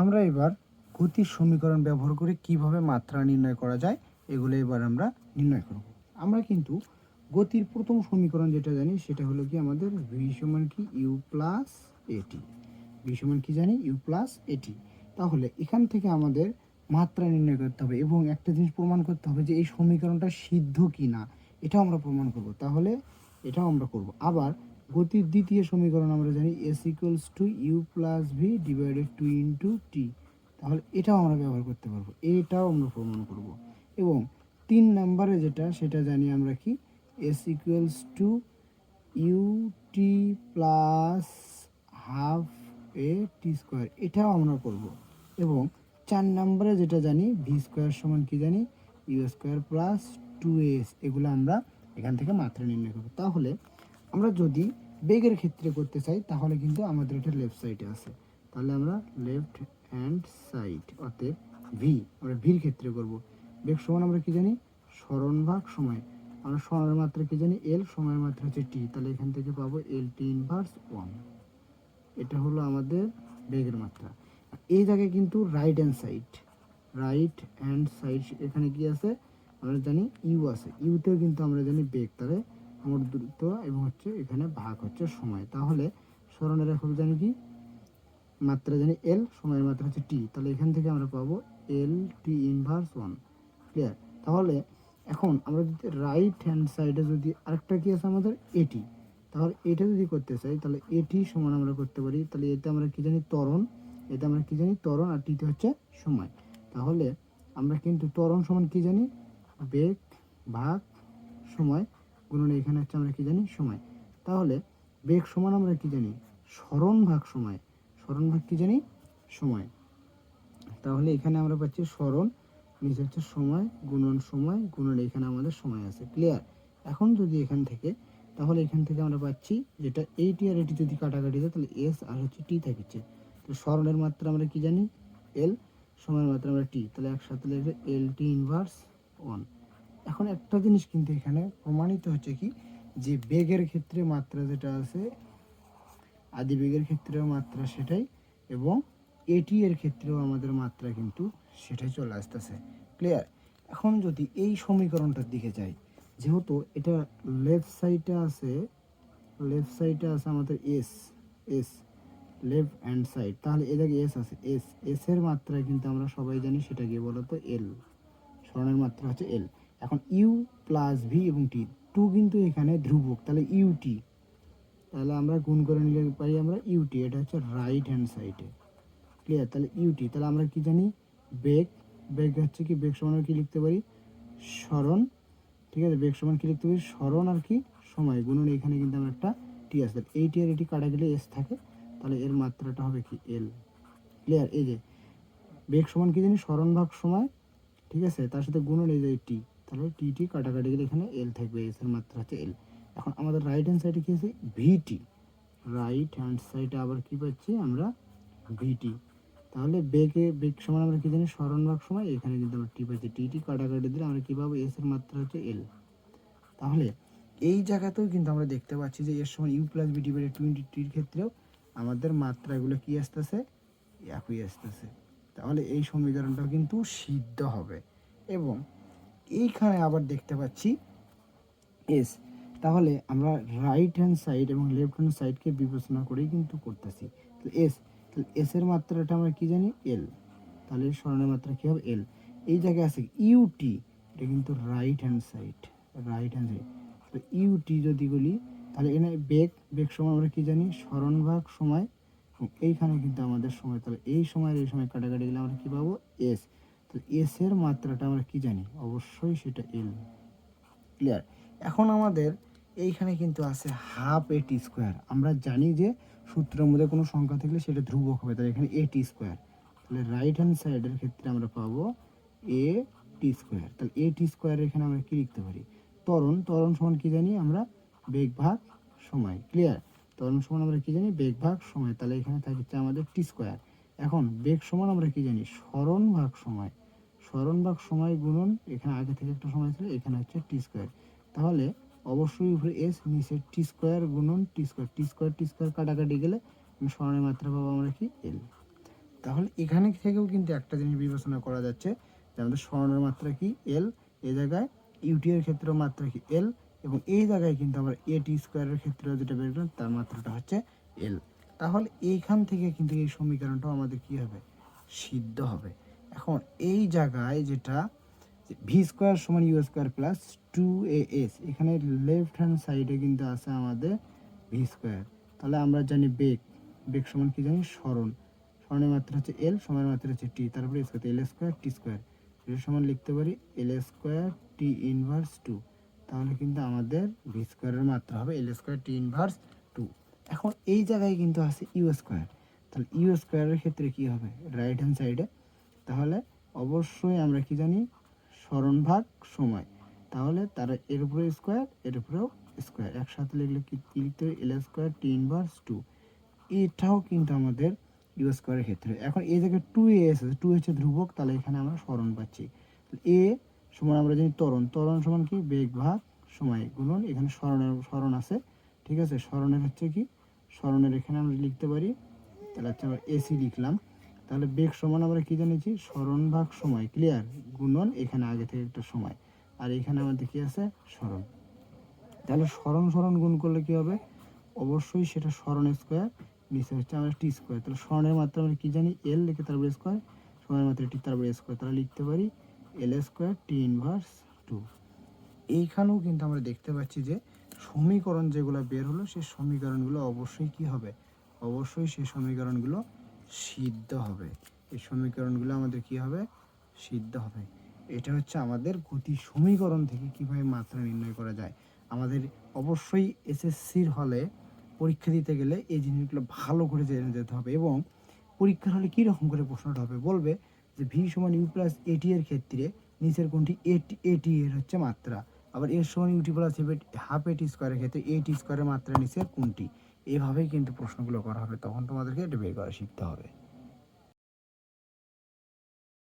আমরা এবার গতির সমীকরণ ব্যবহার করে কীভাবে মাত্রা নির্ণয় করা যায়, এগুলো এবার আমরা নির্ণয় করব। আমরা কিন্তু গতির প্রথম সমীকরণ যেটা জানি, সেটা হলো কি আমাদের ভি সমান কি ইউ প্লাস এটি ভি সমান কি জানি? ইউ প্লাস এটি তাহলে এখান থেকে আমাদের মাত্রা নির্ণয় করতে হবে এবং একটা জিনিস প্রমাণ করতে হবে যে এই সমীকরণটা সিদ্ধ কি না এটাও আমরা প্রমাণ করব। তাহলে এটাও আমরা করব। আবার গতির দ্বিতীয় সমীকরণ আমরা জানি s equals to u plus v divided to into t তাহলে এটাও আমরা ব্যবহার করতে পারব। এটাও আমরা প্রমাণ করব। এবং তিন নাম্বারে যেটা, সেটা জানি আমরা কি? S equals to u t plus half a t square এটাও আমরা করব। এবং চার নাম্বারে যেটা জানি ভি স্কোয়ার সমান কি জানি? U square plus two s এগুলো আমরা এখান থেকে মাত্রা নির্ণয় করব। তাহলে আমরা যদি বেগের ক্ষেত্রে করতে চাই, তাহলে কিন্তু আমাদের এটা লেফট সাইডে আছে। তাহলে আমরা লেফট হ্যান্ড সাইড অতএব ভি আমরা ভির ক্ষেত্রে করব। বেগ সমান আমরা কি জানি? স্মরণ ভাগ সময়। আমরা সময়ের মাত্রা কি জানি? এল সময়ের মাত্রা হচ্ছে টি তাহলে এখান থেকে পাবো এল টি ইনভার্স ওয়ান এটা হলো আমাদের বেগের মাত্রা। এই জায়গায় কিন্তু right hand side right hand side এখানে কি আছে? আমরা জানি ইউ আছে। ইউতেও কিন্তু আমরা জানি বেগ। তাহলে আমার দূরত্ব এবং হচ্ছে এখানে ভাগ হচ্ছে সময়। তাহলে স্মরণের রাখব জানি কি? মাত্রা জানি এল সময়ের মাত্রা হচ্ছে টি তাহলে এখান থেকে আমরা পাবো L T inverse one clear তাহলে এখন আমরা যদি রাইট হ্যান্ড সাইডে যদি আরেকটা কি আছে আমাদের? এটি তাহলে এটা যদি করতে চাই, তাহলে এটি সমান আমরা করতে পারি। তাহলে এতে আমরা কী জানি? ত্বরণ। এতে আমরা কী জানি? ত্বরণ আর টিতে হচ্ছে সময়। তাহলে আমরা কিন্তু ত্বরণ সমান কী জানি? বেগ, ভাগ, সময়। গুণন এখানে হচ্ছে আমরা কি জানি? সময়। তাহলে বেগ সমান আমরা কি জানি? স্মরণ ভাগ সময়। স্মরণ ভাগ কি জানি? সময়। তাহলে এখানে আমরা পাচ্ছি স্মরণ, নিচে হচ্ছে সময়, গুণন সময়, গুণন এখানে আমাদের সময় আছে। ক্লিয়ার এখন যদি এখান থেকে, তাহলে এখান থেকে আমরা পাচ্ছি যেটা এইটি আর এটি যদি কাটাকাটি যায় তাহলে এস আর হচ্ছে টি থাকছে। তো স্মরণের মাত্রা আমরা কি জানি? এল সময়ের মাত্রা আমরা টি তাহলে একসাথে এল টি ইনভার্স ওয়ান এখন একটা জিনিস কিন্তু এখানে প্রমাণিত হচ্ছে কি? যে বেগের ক্ষেত্রে মাত্রা যেটা আছে, আদি বেগের ক্ষেত্রেও মাত্রা সেটাই এবং এটি এর ক্ষেত্রেও আমাদের মাত্রা কিন্তু সেটাই চলে আসতেছে। ক্লিয়ার এখন যদি এই সমীকরণটার দিকে যাই, যেহেতু এটা লেফট সাইডে আছে লেফট সাইডে আছে আমাদের s s left hand side তাহলে এদিকে এস আছে এস এস এর মাত্রা কিন্তু আমরা সবাই জানি সেটা কি বলতো? এল স্মরণের মাত্রা হচ্ছে এল এখন ইউ প্লাস ভি এবং টি, টু কিন্তু এখানে ধ্রুবক, তাহলে ইউটি তাহলে আমরা গুণ করে নিলে পাই আমরা ইউটি এটা হচ্ছে রাইট হ্যান্ড সাইডে ক্লিয়ার তাহলে ইউটি তাহলে আমরা কি জানি? বেগ বেগ হচ্ছে কি, বেগ সমান কি লিখতে পারি? স্মরণ। ঠিক আছে? বেগ সমান কি লিখতে পারি? স্মরণ আর কি সময়, গুণন এখানে কিন্তু আমরা একটা টি আছে। এই টি আর এটি কাটা গেলে এস থাকে। তাহলে এর মাত্রাটা হবে কি? এল ক্লিয়ার এই যে, বেগ সমান কি জানি? স্মরণ ভাগ সময়। ঠিক আছে? তার সাথে গুণন এই যে টি। তাহলে টি টি কাটাকাটি গেলে এখানে এল থাকবে এস এর মাত্রা হচ্ছে এল এখন আমাদের রাইট হ্যান্ড সাইডে কি আছে? ভিটি রাইট হ্যান্ড সাইডে আবার কি পাচ্ছি আমরা? ভিটি তাহলে বেগে বেগ সমান আমরা কি জানি? স্মরণ ভাগ সময়। এখানে কিন্তু আমরা টি পাচ্ছি। টি টি কাটাকাটি দিলে আমরা কি পাবো? এস এর মাত্রা হচ্ছে এল তাহলে এই জায়গাতেও কিন্তু আমরা দেখতে পাচ্ছি যে এর সময় u plus b divided twenty টির ক্ষেত্রেও আমাদের মাত্রাগুলো কি আসতেছে? একই আসতেছে। তাহলে এই সমীকরণটাও কিন্তু সিদ্ধ হবে। এবং এইখানে আবার দেখতে পাচ্ছি। এস তাহলে আমরা রাইট হ্যান্ড সাইড এবং লেফট হ্যান্ড সাইডকে বিবেচনা করেই কিন্তু করতেছি। তাহলে এস তাহলে এস এর মাত্রাটা আমরা কি জানি? এল তাহলে স্মরণের মাত্রা কী হবে? এল এই জায়গায় আছে ইউটি এটা কিন্তু right hand side right hand side তো ইউটি যদি বলি, তাহলে এখানে বেগ বেগ সময় আমরা কী জানি? স্মরণ ভাগ সময়। এইখানে কিন্তু আমাদের সময়, তাহলে এই সময়ের এই সময় কাটাকাটি গেলে আমরা কী পাবো? এস তো এস এর মাত্রাটা আমরা কি জানি? অবশ্যই সেটা এল ক্লিয়ার এখন আমাদের এইখানে কিন্তু আছে হাফ এ টি স্কোয়ার আমরা জানি যে সূত্রের মধ্যে কোনো সংখ্যা থাকলে সেটা ধ্রুবক হবে, তাহলে এখানে এ টি স্কোয়ার তাহলে রাইট হ্যান্ড সাইডের ক্ষেত্রে আমরা পাবো এ টি স্কোয়ার তাহলে এ টি স্কোয়ার এখানে আমরা কি লিখতে পারি? ত্বরণ। ত্বরণ সমান কি জানি? আমরা বেগ ভাগ সময়। ক্লিয়ার ত্বরণ সমান আমরা কি জানি? বেগ ভাগ সময়। তাহলে এখানে থাকছে আমাদের টি স্কোয়ার এখন বেগ সমান আমরা কি জানি? স্মরণ ভাগ সময়। স্মরণ ভাগ সময় গুণন এখানে আগে থেকে একটা সময় ছিল, এখানে হচ্ছে টি স্কোয়ার। তাহলে অবশ্যই উপরে এস নিচে টি স্কোয়ার গুণন t square. T square t square কাটাকাটি গেলে স্মরণের মাত্রা পাবো আমরা কি? এল তাহলে এখানে থেকেও কিন্তু একটা জিনিস বিবেচনা করা যাচ্ছে যে আমাদের স্মরণের মাত্রা কি? এল এ জায়গায় ইউটি এর ক্ষেত্রেও মাত্রা কি? এল এবং এই জায়গায় কিন্তু আমরা এ টি স্কোয়ারের ক্ষেত্রেও যেটা বের করলাম, তার মাত্রাটা হচ্ছে এল তাহলে এইখান থেকে কিন্তু এই সমীকরণটাও আমাদের কি হবে? সিদ্ধ হবে। এখন এই জায়গায় যেটা ভি স্কোয়ার সমান u square plus two a s এখানে লেফট হ্যান্ড সাইডে কিন্তু আছে আমাদের ভি স্কোয়ার তাহলে আমরা জানি বেগ বেগ সমান কি জানি? স্মরণ। স্মরণের মাত্রা হচ্ছে এল সময়ের মাত্রা হচ্ছে টি তারপরে square L square T square এর সমান লিখতে পারি L square T inverse two তাহলে কিন্তু আমাদের ভি স্কোয়ারের মাত্রা হবে এল স্কোয়ার টি ইনভার্স এখন এই জায়গায় কিন্তু আছে ইউ স্কোয়ার তাহলে ইউ স্কোয়ারের ক্ষেত্রে কি হবে? রাইট হ্যান্ড সাইডে তাহলে অবশ্যই আমরা কি জানি? স্মরণ ভাগ সময়। তাহলে তারা এর উপরে স্কোয়ার এর উপরেও স্কোয়ার একসাথে লিখলে কি লিখতে L square T inverse two এটাও কিন্তু আমাদের ইউ স্কোয়ারের ক্ষেত্রে। এখন এই জায়গায় টু এ এসেছে টু হচ্ছে ধ্রুবক। তাহলে এখানে আমরা স্মরণ পাচ্ছি। এ সমান আমরা জানি তরণ তরণ সমান কি? বেগ ভাগ সময় গুণন। এখানে স্মরণের, স্মরণ আছে। ঠিক আছে? স্মরণের হচ্ছে কি? স্মরণের এখানে আমরা লিখতে পারি। তাহলে হচ্ছে আমরা এসি লিখলাম। তাহলে বেগ সমান আমরা কি জেনেছি স্মরণ ভাগ সময় ক্লিয়ার গুণন, এখানে আগে থেকে একটা সময়। আর এখানে আমাদের কি আছে? স্মরণ। তাহলে স্মরণ স্মরণ গুণ করলে কি হবে? অবশ্যই সেটা স্মরণ স্কোয়ার নিচে হচ্ছে আমরা টি স্কোয়ার তাহলে স্মরণের মাত্রা আমরা কী জানি? এল লিখে তারপরে স্কোয়ার সময়ের মাত্রা টি তারপরে স্কোয়ার তাহলে লিখতে পারি L square T inverse two এইখানেও কিন্তু আমরা দেখতে পাচ্ছি যে সমীকরণ যেগুলো বের হলো, সেই সমীকরণগুলো অবশ্যই কি হবে? অবশ্যই সেই সমীকরণগুলো সিদ্ধ হবে। এই সমীকরণগুলো আমাদের কি হবে? সিদ্ধ হবে। এটা হচ্ছে আমাদের গতি সমীকরণ থেকে কীভাবে মাত্রা নির্ণয় করা যায়। আমাদের অবশ্যই এসএসসির হলে পরীক্ষা দিতে গেলে এই জিনিসগুলো ভালো করে জেনে যেতে হবে এবং পরীক্ষার হলে কীরকম করে প্রশ্নটা হবে বলবে যে ভি সমান ইউ প্লাস এটি এর ক্ষেত্রে নিচের কোনটি এটি এটি এর হচ্ছে মাত্রা। আবার এর সমান ইউটি প্লাস হাফ এটি স্কোয়ারের ক্ষেত্রে এটি স্কোয়ারের মাত্রা নিচে কোনটি? এভাবেই কিন্তু প্রশ্নগুলো করা হবে, তখন তোমাদেরকে এটা বের করা শিখতে হবে।